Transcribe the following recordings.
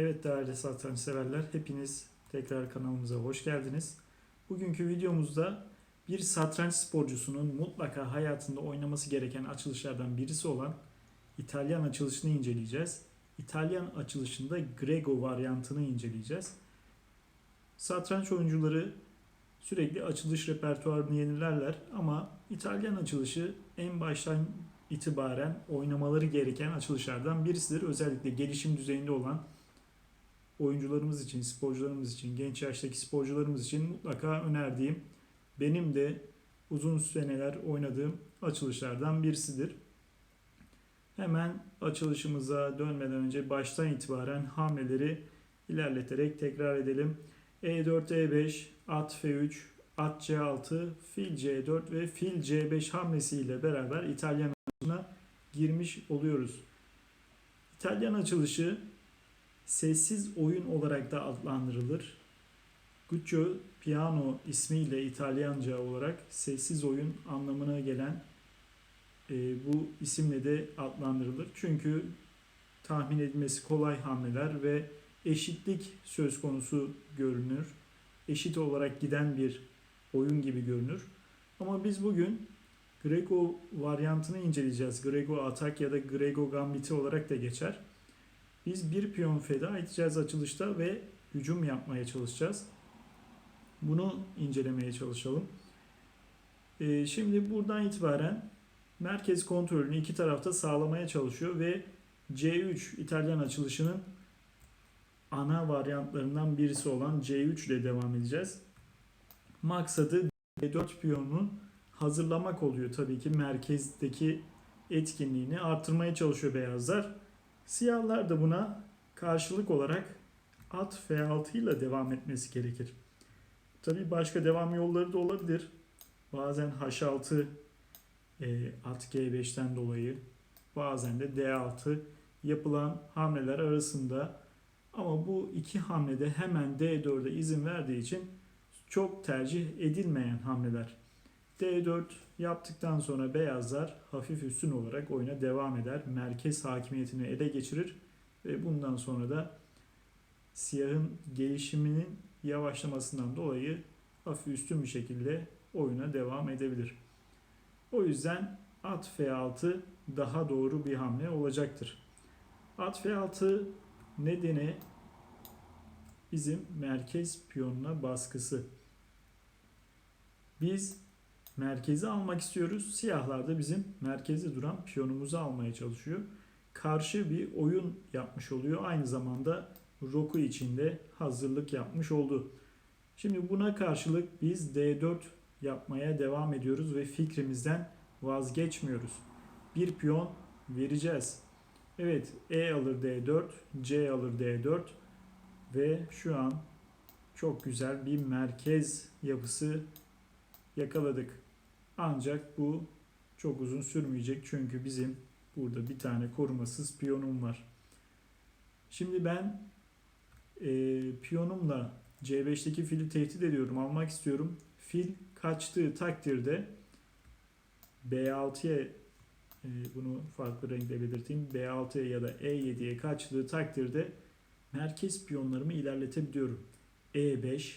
Evet değerli satranç severler, hepiniz tekrar kanalımıza hoş geldiniz. Bugünkü videomuzda bir satranç sporcusunun mutlaka hayatında oynaması gereken açılışlardan birisi olan İtalyan açılışını inceleyeceğiz. İtalyan açılışında Grego varyantını inceleyeceğiz. Satranç oyuncuları sürekli açılış repertuarını yenilerler ama İtalyan açılışı en baştan itibaren oynamaları gereken açılışlardan birisidir. Özellikle gelişim düzeyinde olan oyuncularımız için, sporcularımız için, genç yaştaki sporcularımız için mutlaka önerdiğim, benim de uzun seneler oynadığım açılışlardan birisidir. Hemen açılışımıza dönmeden önce baştan itibaren hamleleri ilerleterek tekrar edelim. E4, E5, at F3, at C6, fil C4 ve fil C5 hamlesiyle beraber İtalyan açılışına girmiş oluyoruz. İtalyan açılışı sessiz oyun olarak da adlandırılır. Guccio Piano ismiyle İtalyanca olarak sessiz oyun anlamına gelen e, bu isimle de adlandırılır. Çünkü tahmin edilmesi kolay hamleler ve eşitlik söz konusu görünür. Eşit olarak giden bir oyun gibi görünür. Ama biz bugün Grego varyantını inceleyeceğiz. Grego atak ya da Grego gambiti olarak da geçer. Biz bir piyon feda edeceğiz açılışta ve hücum yapmaya çalışacağız. Bunu incelemeye çalışalım. Ee, şimdi buradan itibaren merkez kontrolünü iki tarafta sağlamaya çalışıyor ve C3 İtalyan açılışının ana varyantlarından birisi olan C3 ile devam edeceğiz. Maksadı D4 piyonunu hazırlamak oluyor tabii ki merkezdeki etkinliğini arttırmaya çalışıyor beyazlar. Siyahlar da buna karşılık olarak at F6 ile devam etmesi gerekir. Tabii başka devam yolları da olabilir. Bazen H6 e, at G5'ten dolayı bazen de D6 yapılan hamleler arasında ama bu iki hamlede hemen D4'e izin verdiği için çok tercih edilmeyen hamleler. D4 yaptıktan sonra beyazlar hafif üstün olarak oyuna devam eder. Merkez hakimiyetini ele geçirir ve bundan sonra da siyahın gelişiminin yavaşlamasından dolayı hafif üstün bir şekilde oyuna devam edebilir. O yüzden at F6 daha doğru bir hamle olacaktır. At F6 nedeni bizim merkez piyonuna baskısı. Biz merkezi almak istiyoruz. Siyahlar da bizim merkezde duran piyonumuzu almaya çalışıyor. Karşı bir oyun yapmış oluyor. Aynı zamanda roku içinde hazırlık yapmış oldu. Şimdi buna karşılık biz D4 yapmaya devam ediyoruz ve fikrimizden vazgeçmiyoruz. Bir piyon vereceğiz. Evet E alır D4, C alır D4 ve şu an çok güzel bir merkez yapısı yakaladık. Ancak bu çok uzun sürmeyecek çünkü bizim burada bir tane korumasız piyonum var. Şimdi ben e, piyonumla C5'teki fili tehdit ediyorum, almak istiyorum. Fil kaçtığı takdirde B6'ya e, bunu farklı renkle belirteyim. B6'ya ya da E7'ye kaçtığı takdirde merkez piyonlarımı ilerletebiliyorum. E5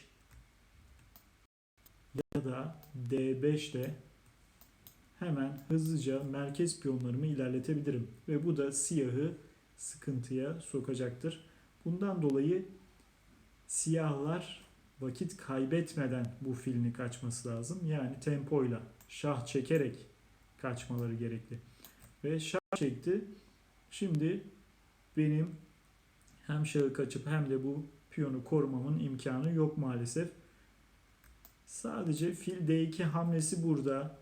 ya da D5 ile hemen hızlıca merkez piyonlarımı ilerletebilirim. Ve bu da siyahı sıkıntıya sokacaktır. Bundan dolayı siyahlar vakit kaybetmeden bu filini kaçması lazım. Yani tempoyla, şah çekerek kaçmaları gerekli. Ve şah çekti. Şimdi benim hem şahı kaçıp hem de bu piyonu korumamın imkanı yok maalesef. Sadece fil D2 hamlesi burada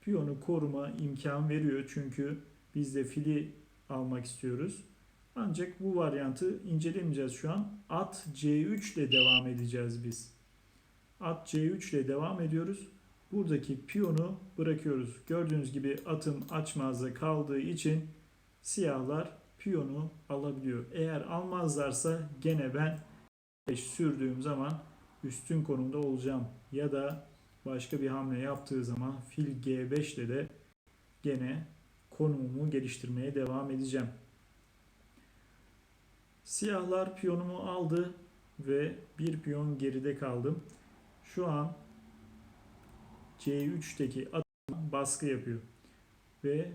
piyonu koruma imkan veriyor. Çünkü biz de fili almak istiyoruz. Ancak bu varyantı incelemeyeceğiz şu an. At C3 ile devam edeceğiz biz. At C3 ile devam ediyoruz. Buradaki piyonu bırakıyoruz. Gördüğünüz gibi atım açmazda kaldığı için siyahlar piyonu alabiliyor. Eğer almazlarsa gene ben sürdüğüm zaman üstün konumda olacağım. Ya da başka bir hamle yaptığı zaman fil G5 ile de gene konumumu geliştirmeye devam edeceğim. Siyahlar piyonumu aldı ve bir piyon geride kaldım. Şu an C3'teki atım baskı yapıyor. Ve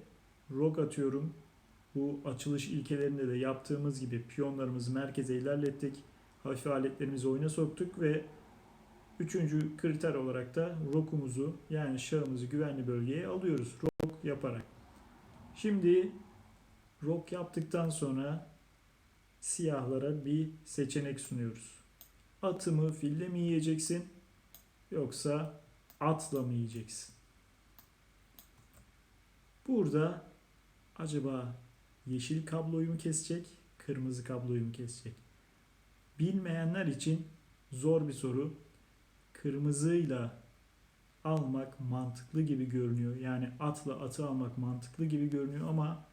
rok atıyorum. Bu açılış ilkelerinde de yaptığımız gibi piyonlarımızı merkeze ilerlettik. Hafif aletlerimizi oyuna soktuk ve üçüncü kriter olarak da rokumuzu yani şahımızı güvenli bölgeye alıyoruz. Rok yaparak. Şimdi rok yaptıktan sonra siyahlara bir seçenek sunuyoruz. Atımı fille mi yiyeceksin yoksa atla mı yiyeceksin? Burada acaba yeşil kabloyu mu kesecek, kırmızı kabloyu mu kesecek? Bilmeyenler için zor bir soru. Kırmızıyla almak mantıklı gibi görünüyor. Yani atla atı almak mantıklı gibi görünüyor ama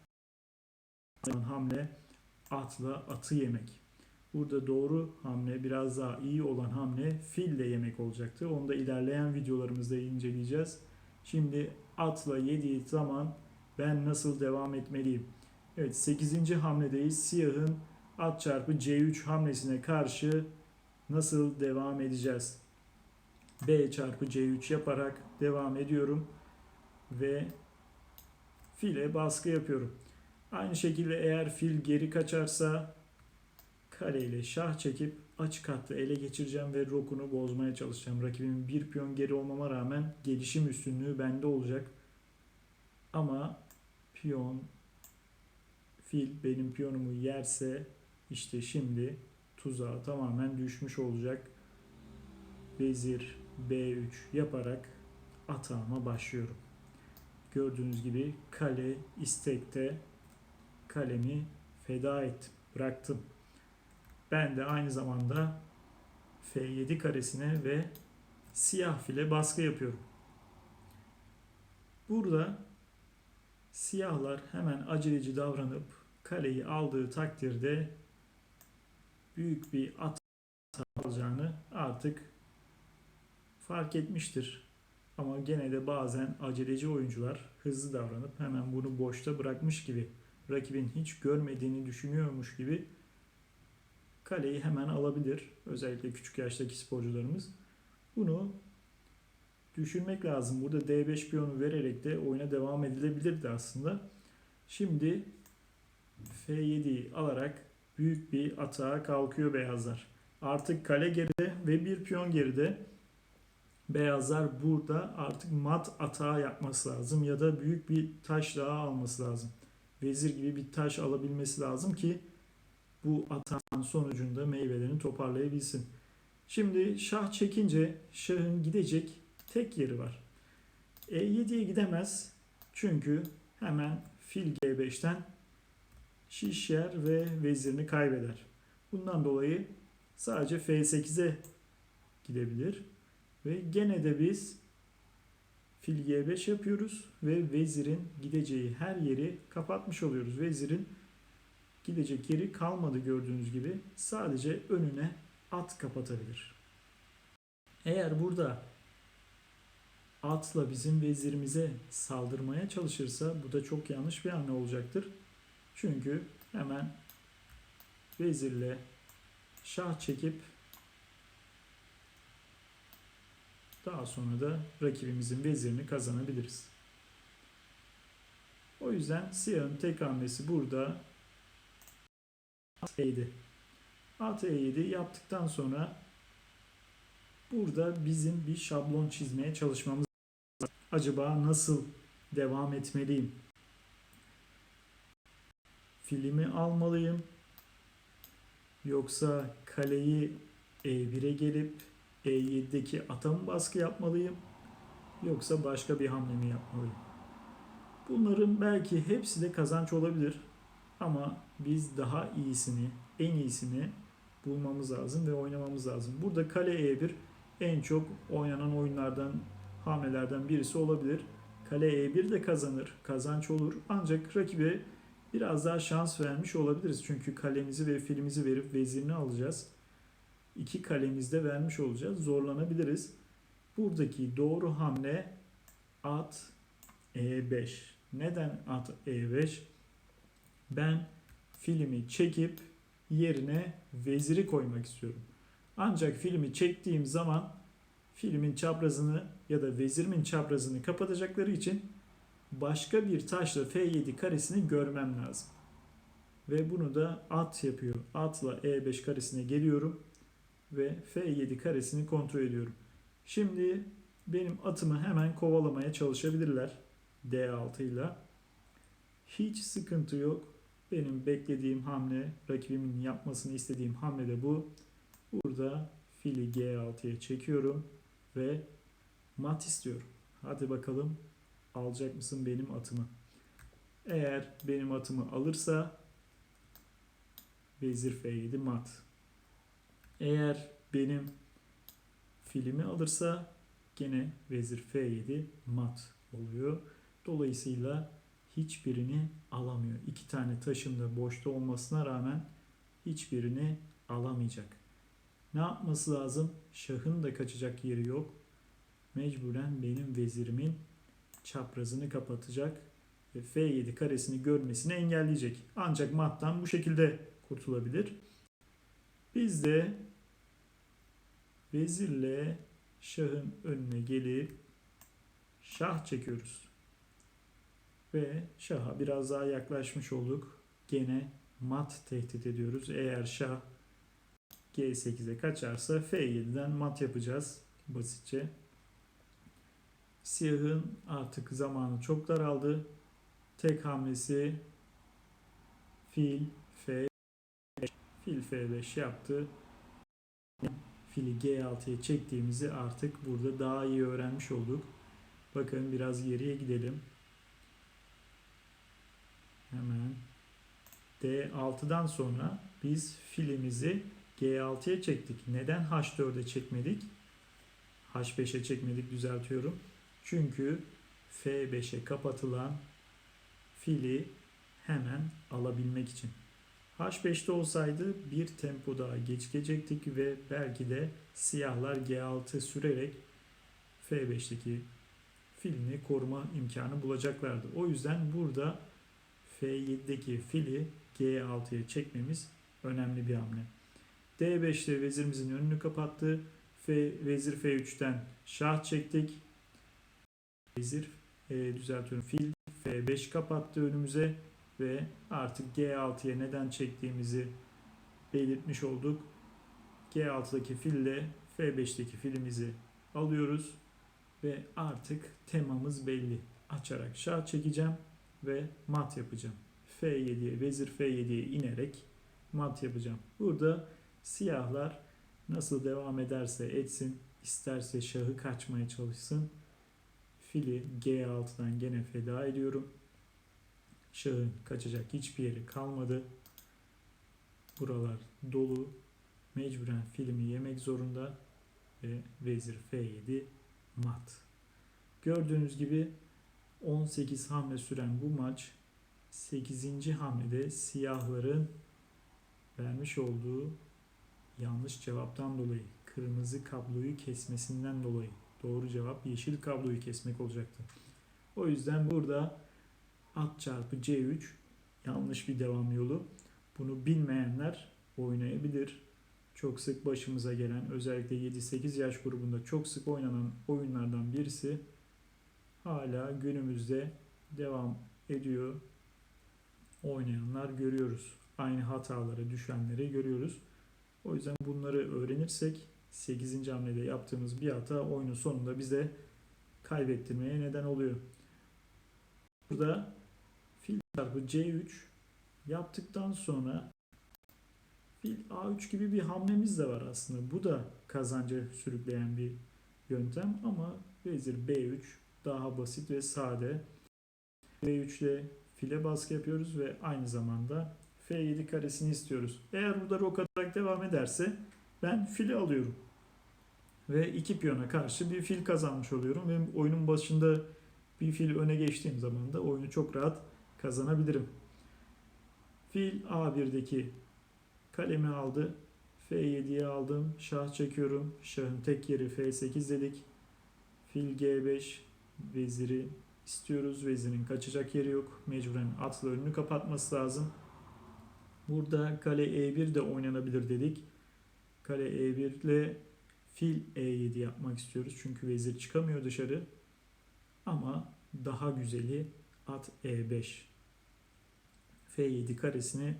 hamle atla atı yemek. Burada doğru hamle biraz daha iyi olan hamle fille yemek olacaktı. Onu da ilerleyen videolarımızda inceleyeceğiz. Şimdi atla yediği zaman ben nasıl devam etmeliyim? Evet 8. hamledeyiz. Siyahın at çarpı C3 hamlesine karşı nasıl devam edeceğiz? B çarpı C3 yaparak devam ediyorum ve file baskı yapıyorum. Aynı şekilde eğer fil geri kaçarsa kale ile şah çekip açık hattı ele geçireceğim ve rokunu bozmaya çalışacağım. Rakibimin bir piyon geri olmama rağmen gelişim üstünlüğü bende olacak. Ama piyon fil benim piyonumu yerse işte şimdi tuzağa tamamen düşmüş olacak. Vezir B3 yaparak atağıma başlıyorum. Gördüğünüz gibi kale istekte kalemi feda ettim, bıraktım. Ben de aynı zamanda F7 karesine ve siyah file baskı yapıyorum. Burada siyahlar hemen aceleci davranıp kaleyi aldığı takdirde büyük bir at alacağını artık fark etmiştir. Ama gene de bazen aceleci oyuncular hızlı davranıp hemen bunu boşta bırakmış gibi rakibin hiç görmediğini düşünüyormuş gibi kaleyi hemen alabilir. Özellikle küçük yaştaki sporcularımız. Bunu düşünmek lazım. Burada D5 piyonu vererek de oyuna devam edilebilirdi aslında. Şimdi F7'yi alarak büyük bir atağa kalkıyor beyazlar. Artık kale geride ve bir piyon geride. Beyazlar burada artık mat atağı yapması lazım ya da büyük bir taş daha alması lazım. Vezir gibi bir taş alabilmesi lazım ki bu atağın sonucunda meyvelerini toparlayabilsin. Şimdi şah çekince şahın gidecek tek yeri var. E7'ye gidemez çünkü hemen fil G5'ten şiş yer ve vezirini kaybeder. Bundan dolayı sadece F8'e gidebilir. Ve gene de biz fil G5 yapıyoruz ve vezirin gideceği her yeri kapatmış oluyoruz. Vezirin gidecek yeri kalmadı gördüğünüz gibi. Sadece önüne at kapatabilir. Eğer burada atla bizim vezirimize saldırmaya çalışırsa bu da çok yanlış bir hamle olacaktır. Çünkü hemen vezirle şah çekip daha sonra da rakibimizin vezirini kazanabiliriz. O yüzden siyahın tek hamlesi burada at E7. At E7 yaptıktan sonra burada bizim bir şablon çizmeye çalışmamız. Acaba nasıl devam etmeliyim? Filmi almalıyım. Yoksa kaleyi E1'e gelip E7'deki ata mı baskı yapmalıyım? Yoksa başka bir hamle mi yapmalıyım? Bunların belki hepsi de kazanç olabilir. Ama biz daha iyisini, en iyisini bulmamız lazım ve oynamamız lazım. Burada kale E1 en çok oynanan oyunlardan, hamlelerden birisi olabilir. Kale E1 de kazanır, kazanç olur. Ancak rakibe biraz daha şans vermiş olabiliriz. Çünkü kalemizi ve filimizi verip vezirini alacağız. İki kalemizde vermiş olacağız. Zorlanabiliriz. Buradaki doğru hamle at E5. Neden at E5? Ben filmi çekip yerine veziri koymak istiyorum. Ancak filmi çektiğim zaman filmin çaprazını ya da vezirimin çaprazını kapatacakları için başka bir taşla F7 karesini görmem lazım. Ve bunu da at yapıyor. Atla E5 karesine geliyorum ve F7 karesini kontrol ediyorum. Şimdi benim atımı hemen kovalamaya çalışabilirler. D6 ile. Hiç sıkıntı yok. Benim beklediğim hamle, rakibimin yapmasını istediğim hamle de bu. Burada fili G6'ya çekiyorum ve mat istiyorum. Hadi bakalım alacak mısın benim atımı? Eğer benim atımı alırsa vezir F7 mat. Eğer benim filmi alırsa gene vezir F7 mat oluyor. Dolayısıyla hiçbirini alamıyor. İki tane taşın da boşta olmasına rağmen hiçbirini alamayacak. Ne yapması lazım? Şahın da kaçacak yeri yok. Mecburen benim vezirimin çaprazını kapatacak ve F7 karesini görmesini engelleyecek. Ancak mattan bu şekilde kurtulabilir. Biz de vezirle şahın önüne gelip şah çekiyoruz. Ve şaha biraz daha yaklaşmış olduk. Gene mat tehdit ediyoruz. Eğer şah G8'e kaçarsa F7'den mat yapacağız basitçe. Siyahın artık zamanı çok daraldı. Tek hamlesi fil F fil F5 yaptı. Fili G6'ya çektiğimizi artık burada daha iyi öğrenmiş olduk. Bakın biraz geriye gidelim. Hemen D6'dan sonra biz filimizi G6'ya çektik. Neden H4'e çekmedik? H5'e çekmedik düzeltiyorum. Çünkü F5'e kapatılan fili hemen alabilmek için. H5'te olsaydı bir tempo daha geç gelecektik ve belki de siyahlar G6 sürerek F5'teki filini koruma imkanı bulacaklardı. O yüzden burada F7'deki fili G6'ya çekmemiz önemli bir hamle. D5'te vezirimizin önünü kapattı. F, vezir F3'ten şah çektik. Vezir e, düzeltiyorum. Fil F5 kapattı önümüze ve artık G6'ya neden çektiğimizi belirtmiş olduk. G6'daki fille F5'teki filimizi alıyoruz ve artık temamız belli. Açarak şah çekeceğim ve mat yapacağım. F7'ye, vezir F7'ye inerek mat yapacağım. Burada siyahlar nasıl devam ederse etsin, isterse şahı kaçmaya çalışsın. Fili G6'dan gene feda ediyorum. Şahın kaçacak hiçbir yeri kalmadı. Buralar dolu. Mecburen filmi yemek zorunda ve vezir F7 mat. Gördüğünüz gibi 18 hamle süren bu maç 8. hamlede siyahların vermiş olduğu yanlış cevaptan dolayı kırmızı kabloyu kesmesinden dolayı doğru cevap yeşil kabloyu kesmek olacaktı. O yüzden burada at çarpı C3 yanlış bir devam yolu. Bunu bilmeyenler oynayabilir. Çok sık başımıza gelen özellikle 7-8 yaş grubunda çok sık oynanan oyunlardan birisi hala günümüzde devam ediyor. Oynayanlar görüyoruz. Aynı hatalara düşenleri görüyoruz. O yüzden bunları öğrenirsek 8. hamlede yaptığımız bir hata oyunun sonunda bize kaybettirmeye neden oluyor. Burada fil çarpı C3 yaptıktan sonra fil A3 gibi bir hamlemiz de var aslında. Bu da kazanca sürükleyen bir yöntem ama vezir B3 daha basit ve sade. B3 ile file baskı yapıyoruz ve aynı zamanda F7 karesini istiyoruz. Eğer burada rok atarak devam ederse ben fili alıyorum. Ve iki piyona karşı bir fil kazanmış oluyorum. Ve oyunun başında bir fil öne geçtiğim zaman da oyunu çok rahat kazanabilirim. Fil A1'deki kalemi aldı. F7'ye aldım. Şah çekiyorum. Şahın tek yeri F8 dedik. Fil G5 veziri istiyoruz. Vezirin kaçacak yeri yok. Mecburen atla önünü kapatması lazım. Burada kale E1 de oynanabilir dedik. Kale E1 ile fil E7 yapmak istiyoruz. Çünkü vezir çıkamıyor dışarı. Ama daha güzeli at E5. F7 karesini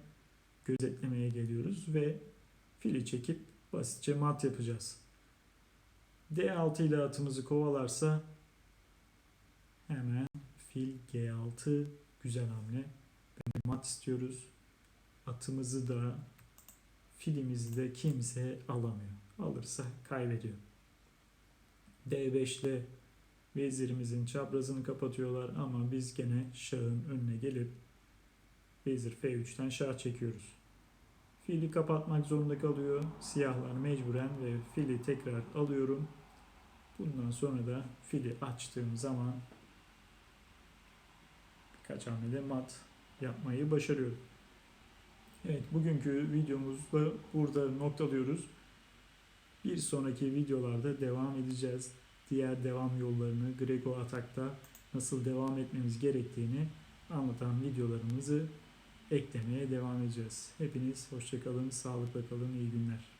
gözetlemeye geliyoruz ve fili çekip basitçe mat yapacağız. D6 ile atımızı kovalarsa hemen fil G6 güzel hamle. Mat istiyoruz. Atımızı da filimizi de kimse alamıyor. Alırsa kaybediyor. D5 ile vezirimizin çaprazını kapatıyorlar ama biz gene şahın önüne gelip vezir F3'ten şah çekiyoruz. Fili kapatmak zorunda kalıyor. Siyahlar mecburen ve fili tekrar alıyorum. Bundan sonra da fili açtığım zaman birkaç hamlede mat yapmayı başarıyorum. Evet bugünkü videomuzda burada noktalıyoruz. Bir sonraki videolarda devam edeceğiz. Diğer devam yollarını Grego Atak'ta nasıl devam etmemiz gerektiğini anlatan videolarımızı eklemeye devam edeceğiz. Hepiniz hoşçakalın, sağlıkla kalın, iyi günler.